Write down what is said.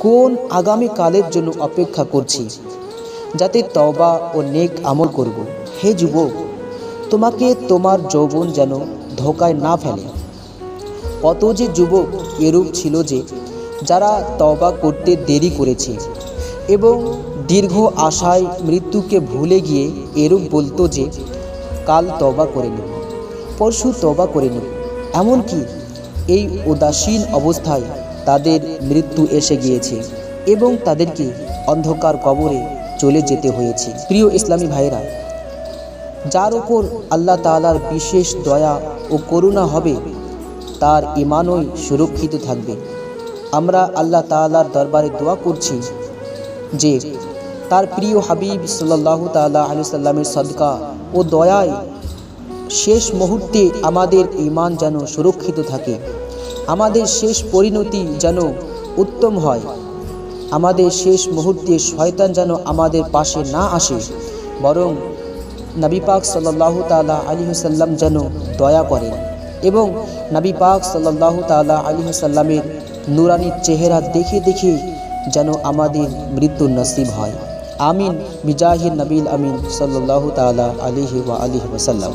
কোন আগামী কালের জন্য অপেক্ষা করছি? যাতে তবা ও নেক আমল করব। হে যুবক, তোমাকে তোমার যৌবন যেন ধোকায় না ফেলে। কত যে যুবক এরূপ ছিল যে, যারা তবা করতে দেরি করেছে এবং দীর্ঘ আশায় মৃত্যুকে ভুলে গিয়ে এরূপ বলতো যে, কাল তবা করে নেব পরশু তবা করে নেব এমনকি এই উদাসীন অবস্থায় তাদের মৃত্যু এসে গিয়েছে এবং তাদেরকে অন্ধকার কবরে চলে যেতে হয়েছে। প্রিয় ইসলামী ভাইরা যার উপর আল্লাহ তাআলার বিশেষ দয়া ও করুণা হবে, তার ইমানই সুরক্ষিত থাকবে। আমরা আল্লাহ তাআলার দরবারে দোয়া করছি যে, তার প্রিয় হাবিব সাল্লাল্লাহু তাআলা আলি সাল্লামের সদকা ও দয়ায় শেষ মুহূর্তে আমাদের ইমান যেন সুরক্ষিত থাকে। আমাদের শেষ পরিণতি যেন উত্তম হয়। আমাদের শেষ মুহূর্তে শয়তান যেন আমাদের পাশে না আসে, বরং নবী পাক সাল্লাহ তালা আলী সাল্লাম যেন দয়া করেন এবং নবী পাক সাল্লাহ তালা আলী সাল্লামের নুরানি চেহারা দেখে দেখে যেন আমাদের মৃত্যু নসিব হয়। আমিন, বিজাহির নবীল আমিন সাল্লাহ তালা আলিহি ওয়া আলিহি ওয়াসাল্লাম।